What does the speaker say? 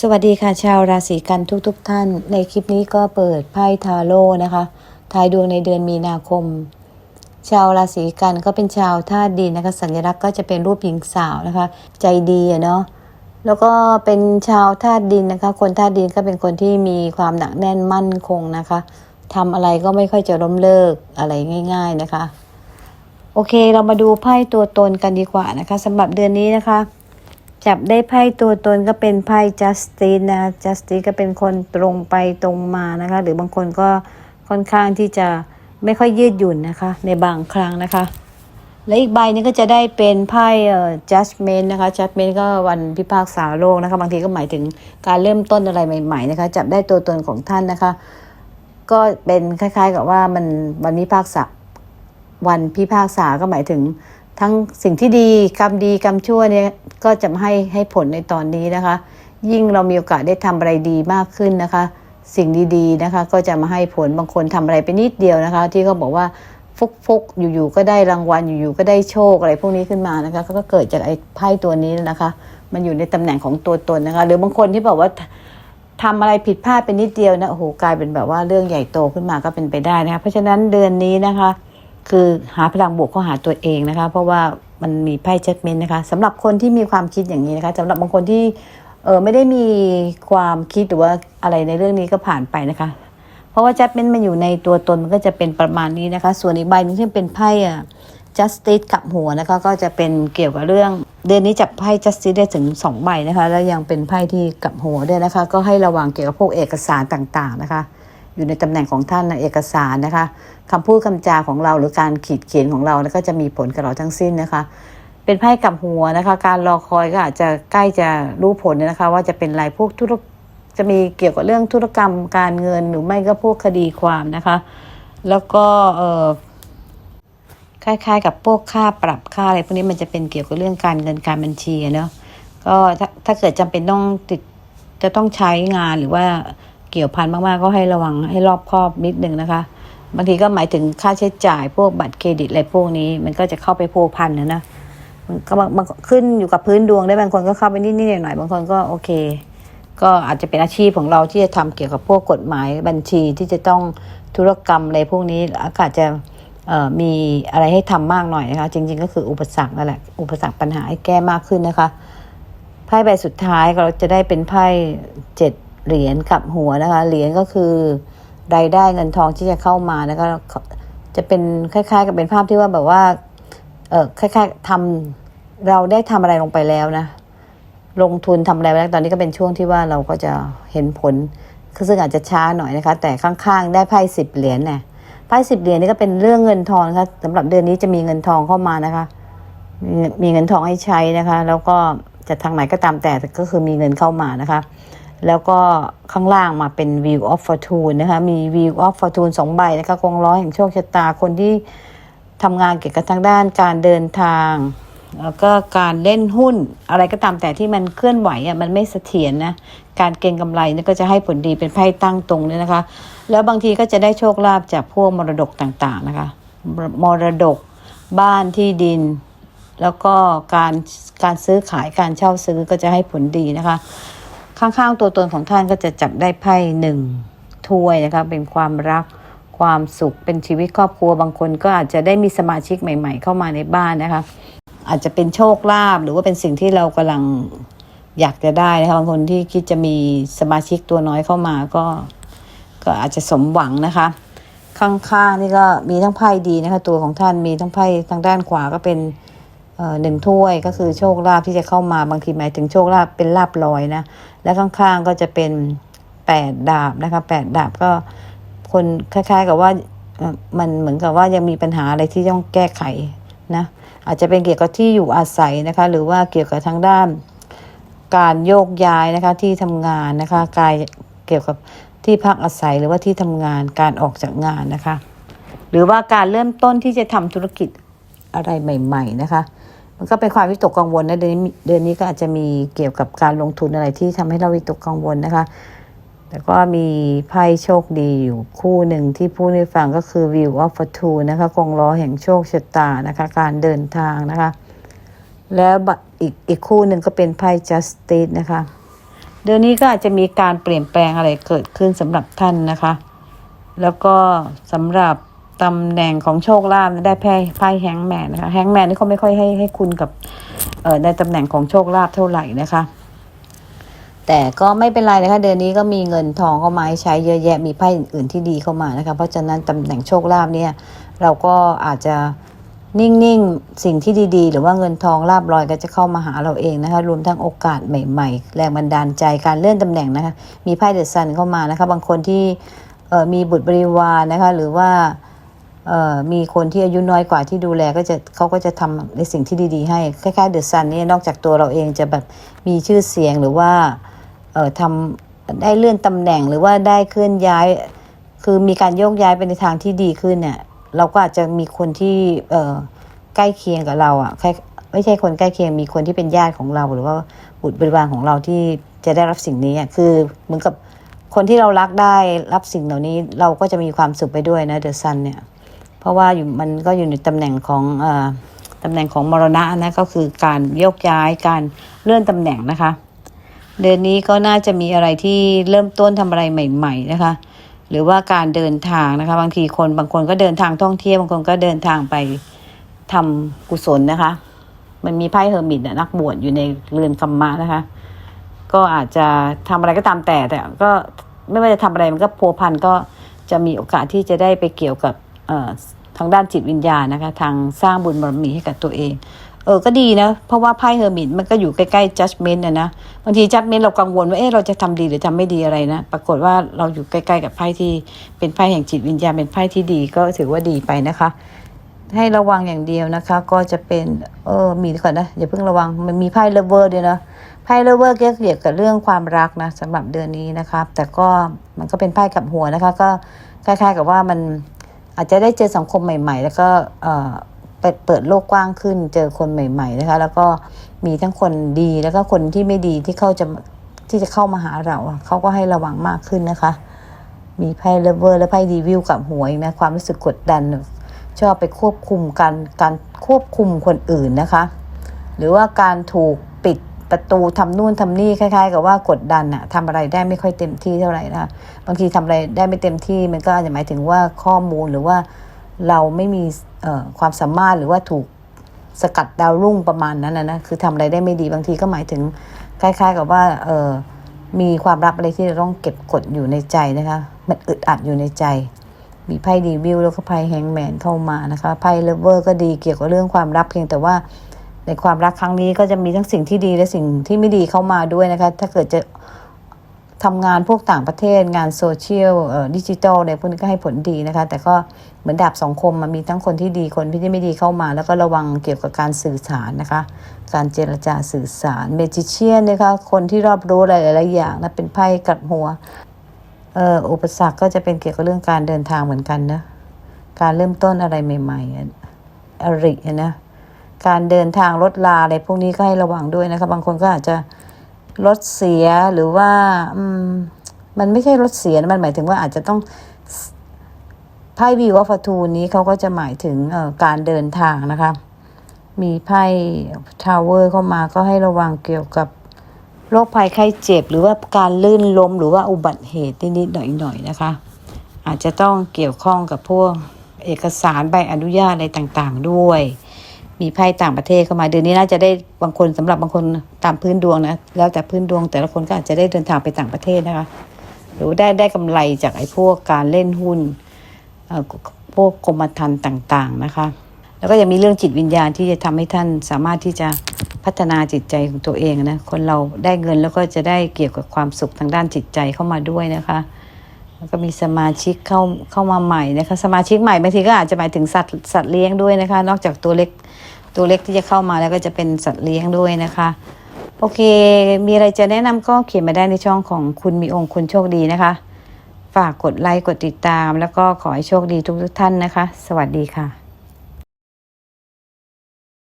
สวัสดีค่ะ ชาวราศีกันทุกๆทท่าน ในคลิปนี้ก็เปิดไพ่ทาโร่นะคะทายดวงในเดือนมีนาคม ชาวราศีกันก็เป็นชาวธาตุดินนะคะ สัญลักษณ์ก็จะเป็นรูปหญิงสาวนะคะ ใจดีอะเนาะแล้วก็เป็นชาวธาตุดินนะคะ คนธาตุดินก็เป็นคนที่มีความหนักแน่นมั่นคงนะคะทำอะไรก็ไม่ค่อยจะล้มเลิกอะไรง่าย ๆนะคะ โอเคเรามาดูไพ่ตัวตนกันดีกว่านะคะสำหรับเดือนนี้นะคะ จับได้ไพ่ตัวตนก็เป็นไพ่ justice นะ justice ก็เป็นคนตรงไปตรงมานะคะ หรือบางคนก็ค่อนข้างที่จะไม่ค่อยยืดหยุ่นนะคะ ในบางครั้งนะคะ และอีกใบนึงก็จะได้เป็นไพ่เอ่อ judgment นะคะ judgment ก็วันพิพากษาโลกนะคะ บางทีก็หมายถึงการเริ่มต้นอะไรใหม่ ๆ นะคะ จับได้ตัวตนของท่านนะคะ ก็เป็นคล้าย ๆ กับว่ามันวันพิพากษาวันพิพากษาก็หมายถึง ทั้งสิ่งที่ดีกรรมดีกรรมชั่วเนี่ยก็จะมาให้ให้ผลในตอนนี้นะคะ ยิ่งเรามีโอกาสได้ทำอะไรดีมากขึ้นนะคะ สิ่งดีๆนะคะ ก็จะมาให้ผลบางคนทำอะไรไปนิดเดียวนะคะ ที่เขาบอกว่าฟุกฟุกๆอยู่ๆก็ได้รางวัลอยู่ๆก็ได้โชคอะไรพวกนี้ขึ้นมานะคะก็เกิดจากไอ้ไพ่ตัวนี้นะคะ มันอยู่ในตำแหน่งของตัวตนนะคะ หรือบางคนที่บอกว่าทำอะไรผิดพลาดไปนิดเดียวนะโอ้โหกลายเป็นแบบว่าเรื่องใหญ่โตขึ้นมาก็เป็นไปได้นะคะเพราะฉะนั้นเดือนนี้นะคะ คือหาพลังบวกเข้าหาตัวเองนะคะ เพราะว่ามันมีไพ่เจ็ดเมนนะคะสำหรับคนที่มีความคิดอย่างนี้นะคะสำหรับบางคนที่เออไม่ได้มีความคิดหรือว่าอะไรในเรื่องนี้ก็ผ่านไปนะคะ เพราะว่าจัดเมนมันอยู่ในตัวตนมันก็จะเป็นประมาณนี้นะคะ ส่วนอีกใบหนึงที่เป็นไพ่อะ justice กับหัวนะคะ ก็จะเป็นเกี่ยวกับเรื่อง เดือนนี้จับไพ่ justice ได้ถึง 2 ใบนะคะ แล้วยังเป็นไพ่ที่กับหัวด้วยนะคะ ก็ให้ระวังเกี่ยวกับพวกเอกสารต่างๆนะคะ อยู่ในตำแหน่งของท่านนะเอกสารนะคะคำพูดคำจาของเราหรือการขีดเขียนของเราก็จะมีผลกับเราทั้งสิ้นนะคะ เป็นไพ่กับหัวนะคะ การรอคอยก็อาจจะใกล้จะรู้ผลนะคะ ว่าจะเป็นอะไรพวกธุรจะมีเกี่ยวกับเรื่องธุรกรรมการเงินหรือไม่ก็พวกคดีความนะคะ แล้วก็เออคล้ายๆ กับพวกค่าปรับค่าอะไรพวกนี้มันจะเป็นเกี่ยวกับเรื่องการเงินการบัญชีเนาะก็ถ้าถ้าเกิดจำเป็นต้องติดจะต้องใช้งานหรือว่า กี่ยวพันมากๆ ก็ให้ระวังให้รอบคอบนิดนึงนะคะ บางทีก็หมายถึงค่าใช้จ่ายพวกบัตรเครดิตอะไรพวกนี้ มันก็จะเข้าไปพัวพันนะนะมันก็บางขึ้นอยู่กับพื้นดวงได้บางคนก็เข้าไปนิดๆหน่อยๆบางคนก็โอเค ก็อาจจะเป็นอาชีพของเราที่จะทำเกี่ยวกับพวกกฎหมายบัญชีที่จะต้องธุรกรรมอะไรพวกนี้อาจจะมีอะไรให้ทำมากหน่อยนะคะ จริง ๆ ก็คืออุปสรรคนั่นแหละอุปสรรคปัญหาให้แก้มากขึ้นนะคะไพ่ใบสุดท้ายเราจะได้เป็นไพ่เจ็ด เหรียญกับหัวนะคะเหรียญก็คือรายได้เงินทองที่จะเข้ามานะคะจะเป็นคล้าย ๆ กับเป็นภาพที่ว่าแบบว่าเออคล้ายๆทำเราได้ทำอะไรลงไปแล้วนะ ลงทุนทำอะไรไปแล้วตอนนี้ก็เป็นช่วงที่ว่าเราก็จะเห็นผลคือซึ่งอาจจะช้าหน่อยนะคะ แต่ข้างๆ ได้ไพ่สิบเหรียญเนี่ยไพ่สิบเหรียญนี่ก็เป็นเรื่องเงินทองนะคะสำหรับเดือนนี้จะมีเงินทองเข้ามานะคะมมีเงินทองให้ใช้นะคะ แล้วก็จะทางไหนก็ตามแต่ก็คือมีเงินเข้ามานะคะ แล้วก็ข้างล่างมาเป็น view of fortune นะคะ มี view of fortune สองใบนะคะกองร้อยแห่งโชคชะตา คนที่ทำงานเกี่ยวกับทางด้านการเดินทาง แล้วก็การเล่นหุ้นอะไรก็ตามแต่ที่มันเคลื่อนไหวอะมันไม่เสถียรนะการเก็งกำไรนี่ก็จะให้ผลดีเป็นไพ่ตั้งตรงเนี่ยนะคะ แล้วบางทีก็จะได้โชคลาภจากพวกมรดกต่างๆนะคะ มรดกบ้านที่ดิน แล้วก็การการซื้อขายการเช่าซื้อก็จะให้ผลดีนะคะ ข้างๆตัวตนของท่านก็จะจับได้ไพ่หนึ่งถ้วยนะคะเป็นความรักความสุขเป็นชีวิตครอบครัวบางคนก็อาจจะได้มีสมาชิกใหม่ ๆ เข้ามาในบ้านนะคะ อาจจะเป็นโชคลาภหรือว่าเป็นสิ่งที่เรากำลังอยากจะได้นะคะบางคนที่คิดจะมีสมาชิกตัวน้อยเข้ามาก็ก็อาจจะสมหวังนะคะ ข้างๆนี่ก็มีทั้งไพ่ดีนะคะ ตัวของท่านมีทั้งไพ่ทางด้านขวาก็เป็น หนึ่งถ้วยก็คือโชคลาภที่จะเข้ามาบางทีหมายถึงโชคลาภเป็นลาบลอยนะ และข้างๆก็จะเป็นแปดดาบนะคะแปดดาบก็คนคล้ายๆกับว่ามันเหมือนกับว่ายังมีปัญหาอะไรที่ต้องแก้ไขนะอาจจะเป็นเกี่ยวกับที่อยู่อาศัยนะคะ หรือว่าเกี่ยวกับทางด้าน การโยกย้ายนะคะที่ทำงานนะคะการเกี่ยวกับที่พักอาศัยหรือว่าที่ทำงานการออกจากงานนะคะ หรือว่าการเริ่มต้นที่จะทำธุรกิจอะไรใหม่ ๆ นะคะ มันก็เป็นความวิตกกังวลนะเดือนนี้เดือนนี้ก็อาจจะมีเกี่ยวกับการลงทุนอะไรที่ทำให้เราวิตกกังวลนะคะ แต่ก็มีไพ่โชคดีอยู่คู่หนึ่งที่พูดให้ฟังก็คือ View of Fortune นะคะกองล้อแห่งโชคชะตานะคะ การเดินทางนะคะ แล้วอีกอีกคู่หนึ่งก็เป็นไพ่ justice นะคะ เดือนนี้ก็อาจจะมีการเปลี่ยนแปลงอะไรเกิดขึ้นสำหรับท่านนะคะ แล้วก็สำหรับ ตำแหน่งของโชคลาภได้ไพ่ไพ่แฮงแมนนะคะแฮงแมนนี่เขาไม่ค่อยให้ให้คุณกับเอ่อในตำแหน่งของโชคลาภเท่าไหร่นะคะ แต่ก็ไม่เป็นไรนะคะ เดือนนี้ก็มีเงินทองเข้ามาใใช้เยอะแยะมีไพ่อื่นที่ดีเข้ามานะคะ เพราะฉะนั้นตำแหน่งโชคลาภเนี่ย เราก็อาจจะนิ่งๆ สิ่งที่ดีๆ หรือว่าเงินทองลาบลอยก็จะเข้ามาหาเราเองนะคะ รวมทั้งโอกาสใหม่ๆ แรงบันดาลใจการเลื่อนตำแหน่งนะคะ มีไพ่เดอะซันเข้ามานะคะ บางคนที่มีบุตรบริวารนะคะ หรือว่า มีคนที่อายุน้อยกว่าที่ดูแลก็จะเขาก็จะทำในสิ่งที่ดี ๆ ให้คล้ายๆเดอะซันนี่นอกจากตัวเราเองจะแบบมีชื่อเสียงหรือว่าเออทำได้เลื่อนตำแหน่งหรือว่าได้เคลื่อนย้าย คือมีการโยกย้ายไปในทางที่ดีขึ้นเนี่ยเราก็อาจจะมีคนที่เออใกล้เคียงกับเราอะไม่ใช่คนใกล้เคียงมีคนที่เป็นญาติของเรา หรือว่าบุตรบริวารของเราที่จะได้รับสิ่งนี้อะคือเหมือนกับคนที่เรารักได้รับสิ่งเหล่านี้ เราก็จะมีความสุขไปด้วยนะเดอะซันเนี่ย ราะว่าอยู่มันก็อยู่ในตำแหน่งของออตำแหน่งของมรณะนะก็คือการโยกย้ายการเลื่อนตำแหน่งนะคะ เดือนนี้ก็น่าจะมีอะไรที่เริ่มต้นทำอะไรใหม่ ๆ นะคะ หรือว่าการเดินทางนะคะ บางทีคนบางคนก็เดินทางท่องเที่ยวบางคนก็เดินทางไปทำกุศลนะคะ มันมีไพ่เฮอร์มิตรนักบวชอยู่ในเรือนกรรมะนะคะ ก็อาจจะทำอะไรก็ตามแต่แต่ก็ไม่ว่าจะทำอะไรมันก็พัวพันก็จะมีโอกาสที่จะได้ไปเกี่ยวกับเออ ทางด้านจิตวิญญาณนะคะ ทางสร้างบุญบารมีให้กับตัวเอง เออก็ดีนะ เพราะว่าไพ่เฮอร์มิตมันก็อยู่ใกล้ๆ judgment นะนะบางที judgment เรากังวลว่าเอ๊ะเราจะทำดีหรือทำไม่ดีอะไรนะปรากฏว่าเราอยู่ใกล้ๆกับไพ่ที่เป็นไพ่แห่งจิตวิญญาณเป็นไพ่ที่ดีก็ถือว่าดีไปนะคะ ให้ระวังอย่างเดียวนะคะ ก็จะเป็นเออมีก่อนนะอย่าเพิ่งระวังมันมีไพ่เลเวอร์ด้วยนะไพ่เลเวอร์เกี่ยวกับเรื่องความรักนะสำหรับเดือนนี้นะครับ แต่ก็มันก็เป็นไพ่กับหัวนะคะ ก็คล้ายๆกับว่ามัน อาจจะได้เจอสังคมใหม่ ๆ แล้วก็เปิดเปิดโลกกว้างขึ้น เจอคนใหม่ ๆ นะคะ แล้วก็มีทั้งคนดีแล้วก็คนที่ไม่ดีที่เขาจะที่จะเข้ามาหาเราเขาก็ให้ระวังมากขึ้นนะคะ มีไพ่เลเวอร์และไพ่ดีวิวกับหัวอีกนะความรู้สึกกดดัน ชอบไปควบคุมการการควบคุมคนอื่นนะคะ หรือว่าการถูก ประตูทำนู่นทำนี่คล้ายๆ กับว่ากดดันอะทำอะไรได้ไม่ค่อยเต็มที่เท่าไหร่นะคะบางทีทำอะไรได้ไม่เต็มที่มันก็อาจจะหมายถึงว่าข้อมูลหรือว่าเราไม่มีเอ่อความสามารถหรือว่าถูกสกัดดาวรุ่งประมาณนั้นนะนะคือทำอะไรได้ไม่ดีบางทีก็หมายถึงคล้าย ๆ กับว่าเออมีความลับอะไรที่เราต้องเก็บกดอยู่ในใจนะคะมันอึดอัดอยู่ในใจ มีไพ่ดีวิวแล้วก็ไพ่แฮงแมนเข้ามานะคะไพ่เลเวอร์ก็ดีเกี่ยวกับเรื่องความรักเพียงแต่ว่า ในความรักครั้งนี้ก็จะมีทั้งสิ่งที่ดีและสิ่งที่ไม่ดีเข้ามาด้วยนะคะ ถ้าเกิดจะทำงานพวกต่างประเทศงานโซเชียลดิจิทัลเนี่ยพวกนี้ก็ให้ผลดีนะคะ แต่ก็เหมือนดาบสองคมมันมีทั้งคนที่ดีคนที่ไม่ดีเข้ามา แล้วก็ระวังเกี่ยวกับการสื่อสารนะคะ การเจรจาสื่อสารเมจิเชียนนะคะคนที่รอบรู้อะไรหลายๆอย่างนะเป็นไพ่กลับหัวเอ่ออุปสรรคก็จะเป็นเกี่ยวกับเรื่องการเดินทางเหมือนกันนะการเริ่มต้นอะไรใหม่ๆอรินะ การเดินทางรถลาอะไรพวกนี้ก็ให้ระวังด้วยนะคะ บางคนก็อาจจะรถเสียหรือว่าอืมมันไม่ใช่รถเสียนะมันหมายถึงว่าอาจจะต้องไพ่วีวอฟทูนี้เขาก็จะหมายถึงการเดินทางนะคะ มีไพ่ทาวเวอร์เข้ามาก็ให้ระวังเกี่ยวกับโรคภัยไข้เจ็บ หรือว่าการลื่นล้มหรือว่าอุบัติเหตุนิดๆหน่อยๆนะคะ อาจจะต้องเกี่ยวข้องกับพวกเอกสารใบอนุญาตอะไรต่างๆด้วย มีไพ่ต่างประเทศเข้ามา เดือนนี้น่าจะได้บางคนสำหรับบางคนตามพื้นดวงนะแล้วแต่พื้นดวง แต่ละคนก็อาจจะได้เดินทางไปต่างประเทศนะคะ หรือได้ได้กำไรจากไอ้พวกการเล่นหุ้นพวกกรมธรรม์ต่างๆนะคะ แล้วก็ยังมีเรื่องจิตวิญญาณที่จะทำให้ท่านสามารถที่จะพัฒนาจิตใจของตัวเองนะคนเราได้เงินแล้วก็จะได้เกี่ยวกับความสุขทางด้านจิตใจเข้ามาด้วยนะคะ แล้วก็มีสมาชิกเข้าเข้ามาใหม่นะคะสมาชิกใหม่บางทีก็อาจจะหมายถึงสัตว์สัตว์เลี้ยงด้วยนะคะ นอกจากตัวเล็กตัวเล็กที่จะเข้ามาแล้วก็จะเป็นสัตว์เลี้ยงด้วยนะคะ โอเค มีอะไรจะแนะนำก็เขียนมาได้ในช่องของคุณมีองค์คุณโชคดีนะคะ ฝากกดไลค์กดติดตาม แล้วก็ขอให้โชคดีทุกๆท่านนะคะ สวัสดีค่ะ